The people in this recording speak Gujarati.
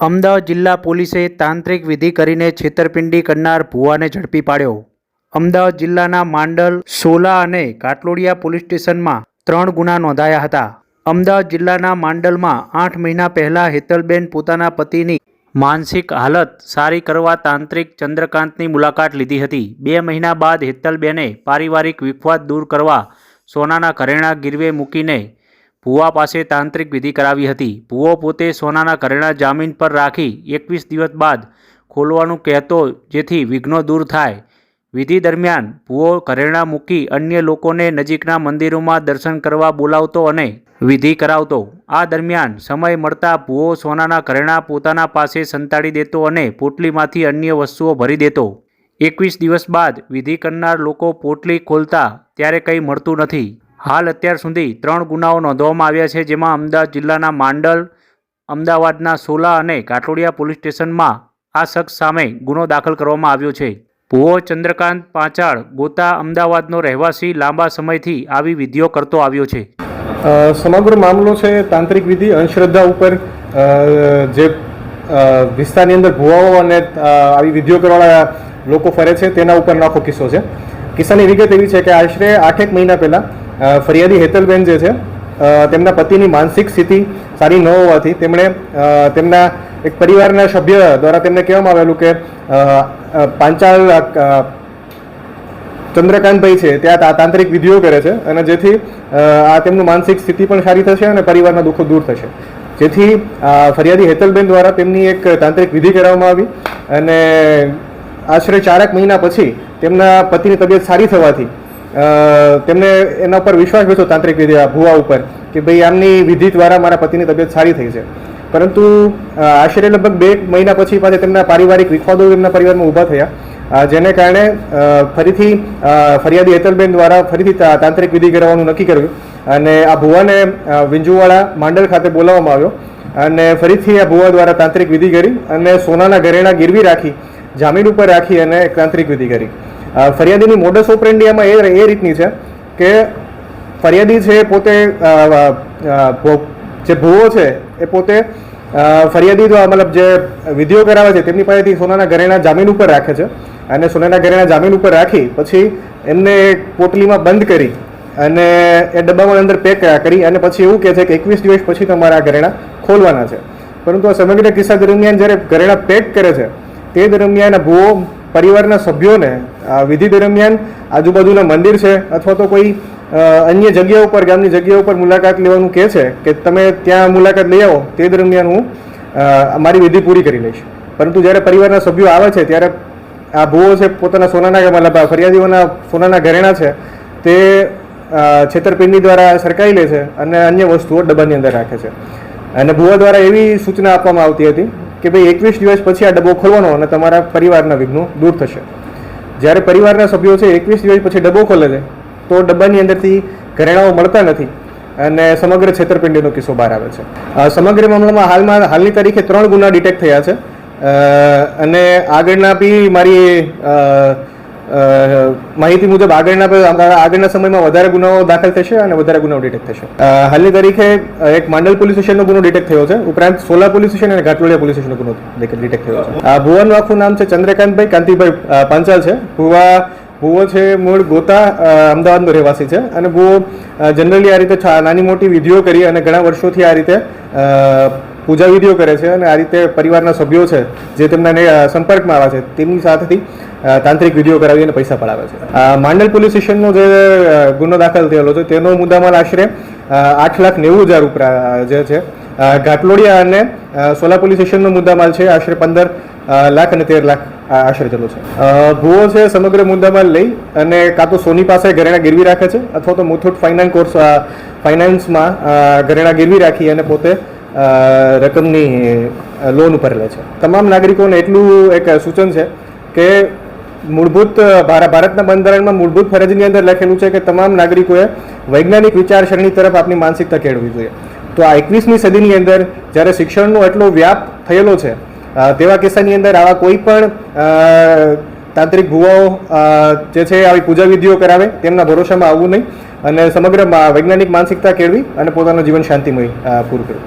અમદાવાદ જિલ્લા પોલીસે તાંત્રિક વિધિ કરીને છેતરપિંડી કરનાર ભુવાને ઝડપી પાડ્યો. અમદાવાદ જિલ્લાના માંડલ, સોલા અને કાટલોડિયા પોલીસ સ્ટેશનમાં ત્રણ ગુના નોંધાયા હતા. અમદાવાદ જિલ્લાના માંડલમાં આઠ મહિના પહેલાં હેતલબેન પોતાના પતિની માનસિક હાલત સારી કરવા તાંત્રિક ચંદ્રકાંતની મુલાકાત લીધી હતી. બે મહિના બાદ હેતલબેને પારિવારિક વિખવાદ દૂર કરવા સોનાના ઘરેણાં ગીરવે મૂકીને ભુવા પાસે તાંત્રિક વિધિ કરાવી હતી. ભુવો પોતે સોનાના ઘરેણાં જામીન પર રાખી એકવીસ દિવસ બાદ ખોલવાનું કહેતો જેથી વિઘ્નો દૂર થાય. વિધિ દરમિયાન ભુવો ઘરેણાં મૂકી અન્ય લોકોને નજીકના મંદિરોમાં દર્શન કરવા બોલાવતો અને વિધિ કરાવતો. આ દરમિયાન સમય મળતા ભુવો સોનાના ઘરેણાં પોતાના પાસે સંતાડી દેતો અને પોટલીમાંથી અન્ય વસ્તુઓ ભરી દેતો. એકવીસ દિવસ બાદ વિધિ કરનાર લોકો પોટલી ખોલતા ત્યારે કંઈ મળતું નથી. હાલ અત્યાર સુધી ત્રણ ગુનાઓ નોંધવામાં આવ્યા છે, જેમાં અમદાવાદ જિલ્લાના માંડલ, અમદાવાદના સોલા અને કાટોડિયા પોલીસ સ્ટેશનમાં આ શખ્સ સામે ગુનો દાખલ કરવામાં આવ્યો છે. ભુવો ચંદ્રકાંત પાંચાળ ગોતા અમદાવાદનો રહેવાસી લાંબા સમયથી આવી વિધિઓ કરતો આવ્યો છે. સમગ્ર મામલો છે તાંત્રિક વિધિ, અંધશ્રદ્ધા ઉપર જે વિસ્તારની અંદર ભુવાઓ અને આવી વિધિઓ કરવાળા લોકો ફરે છે, તેના ઉપરનો આખો કિસ્સો છે. કિસ્સાની વિગત એવી છે કે આશરે આઠેક મહિના પહેલાં ફરિયાદી હેતલબેન જે છે તેમના પતિની માનસિક સ્થિતિ સારી ન હોવાથી તેમણે તેમના એક પરિવારના સભ્ય દ્વારા તેમને કહેવામાં આવેલું કે અ, ચંદ્રકાંતભાઈ છે ત્યાં તાંત્રિક વિધિઓ કરે છે અને જેથી આ તેમનું માનસિક સ્થિતિ પણ સારી થશે અને પરિવારના દુઃખો દૂર થશે. જેથી ફરિયાદી હેતલબેન દ્વારા તેમની એક તાંત્રિક વિધિ કરવામાં આવી અને આશરે ચારેક મહિના પછી તેમના પતિની તબિયત સારી થવાથી તેમને એના પર વિશ્વાસ બેઠો તાંત્રિક વિધિ ભુવા ઉપર કે ભાઈ આમની વિધિ દ્વારા મારા પતિની તબિયત સારી થઈ છે. પરંતુ આશ્ચર્ય લગભગ બે મહિના પછી પાછા તેમના પારિવારિક વિખવાદો એમના પરિવારમાં ઊભા થયા. જેને કારણે ફરીથી ફરિયાદી હેતલબેન દ્વારા ફરીથી તાંત્રિક વિધિ કરાવવાનું નક્કી કર્યું અને આ ભુવાને વિંજુવાળા માંડલ ખાતે બોલાવવામાં આવ્યો અને ફરીથી આ ભુવા દ્વારા તાંત્રિક વિધિ કરી અને સોનાના ઘરેણા ગીરવી રાખી, જામીન ઉપર રાખી અને તાંત્રિક વિધિ કરી. ફરિયાદીની મોડસ ઓપરેન્ડિયામાં એ એ રીતની છે કે ફરિયાદી છે પોતે જે ભૂવો છે એ પોતે ફરિયાદી મતલબ જે વિધિઓ કરાવે છે તેમની પાસેથી સોનાના ઘરેણા જામીન ઉપર રાખે છે અને સોનાના ઘરેણા જામીન ઉપર રાખી પછી એમને પોટલીમાં બંધ કરી અને એ ડબ્બામાં અંદર પેક કરી અને પછી એવું કહે છે કે એકવીસ દિવસ પછી તમારા ઘરેણા ખોલવાના છે. પરંતુ આ સમગ્ર કિસ્સા દરમિયાન જ્યારે ઘરેણા પેક કરે છે તે દરમિયાન ભૂવો પરિવારના સભ્યોને વિધિ દરમિયાન આજુબાજુના મંદિર છે અથવા તો કોઈ અન્ય જગ્યા ઉપર, ગામની જગ્યા ઉપર મુલાકાત લેવાનું કહે છે કે તમે ત્યાં મુલાકાત લઈ આવો, તે દરમિયાન હું મારી વિધિ પૂરી કરી લઈશ. પરંતુ જ્યારે પરિવારના સભ્યો આવે છે, ત્યારે આ ભુવો છે પોતાના સોનાના મતલબ ફરિયાદીઓના સોનાના ઘરેણા છે, તે છેતરપિંડી દ્વારા સરકાવી લે છે અને અન્ય વસ્તુઓ ડબ્બાની અંદર રાખે છે. અને ભુવા દ્વારા એવી સૂચના આપવામાં આવતી હતી કે ભાઈ એકવીસ દિવસ પછી આ ડબ્બો ખોલવાનો અને તમારા પરિવારના વિઘ્નો દૂર થશે. જ્યારે પરિવારના સભ્યો છે, એકવીસ દિવસ પછી ડબ્બો ખોલે છે, તો ડબ્બાની અંદરથી ઘરેણાઓ મળતા નથી અને સમગ્ર છેતરપિંડીનો કિસ્સો બહાર આવે છે. સમગ્ર મામલામાં હાલમાં, હાલની તારીખે ત્રણ ગુના ડિટેક્ટ થયા છે. અને આગળના બી મારી માહિતી મુજબ આગળના આગળના સમયમાં વધારે ગુનાઓ દાખલ થશે અને વધારે ગુનાઓ ડિટેક્ટ થશે. હાલની તારીખે એક માંડલ પોલીસ સ્ટેશનનો ગુનો ડિટેક્ટ થયો છે. ઉપરાંત સોલા પોલીસ સ્ટેશન અને ઘાટલોડિયા પોલીસ સ્ટેશનનો ગુનો ડિટેક્ટ થયો છે. આ ભુવાનું આખું નામ છે ચંદ્રકાંતભાઈ, કાંતિભાઈ પાંચાલ છે. ભુવા ભુવો છે મૂળ ગોતા અમદાવાદનો રહેવાસી છે. અને ભુવો જનરલી આ રીતે નાની મોટી વિધિઓ કરી અને ઘણા વર્ષોથી આ રીતે પૂજા વિધિઓ કરે છે અને આ રીતે પરિવારના સભ્યો છે, જે તેમના સંપર્કમાં આવે છે, તેમની સાથેથી તાંત્રિક વિધિઓ કરાવી અને પૈસા પડાવે છે. માંડલ પોલીસ સ્ટેશનનો જે ગુનો દાખલ થયેલો છે, તેનો મુદ્દામાલ આશરે આઠ લાખ નેવું હજાર ઉપરા જે છે ઘાટલોડિયા અને સોલા પોલીસ સ્ટેશનનો મુદ્દામાલ છે, આશરે પંદર લાખ અને તેર લાખ આશરે જેટલો છે. ભૂવો છે સમગ્ર મુદ્દામાલ લઈ અને કાં તો સોની પાસે ઘરેણા ગીરવી રાખે છે, અથવા તો મુથુટ ફાઇનાન્સ કોર્સ ફાઇનાન્સમાં ઘરેણા ગીરવી રાખી અને પોતે રકમની લોન ઉપર લે છે. તમામ નાગરિકોને એટલું એક સૂચન છે કે મૂળભૂત ભાર- ભારતના બંધારણમાં મૂળભૂત ફરજની અંદર લખેલું છે કે તમામ નાગરિકોએ વૈજ્ઞાનિક વિચારસરણી તરફ આપની માનસિકતા કેળવી જોઈએ. તો આ એકવીસમી સદીની અંદર જ્યારે શિક્ષણનો એટલો વ્યાપ થયેલો છે તેવા કિસ્સાની અંદર આવા કોઈ પણ તાંત્રિક ભુવાઓ જે છે આવી પૂજા વિધિઓ કરાવે, તેમના ભરોસામાં આવવું નહીં અને સમગ્ર વૈજ્ઞાનિક માનસિકતા કેળવી અને પોતાનું જીવન શાંતિમય પૂરું કરવું.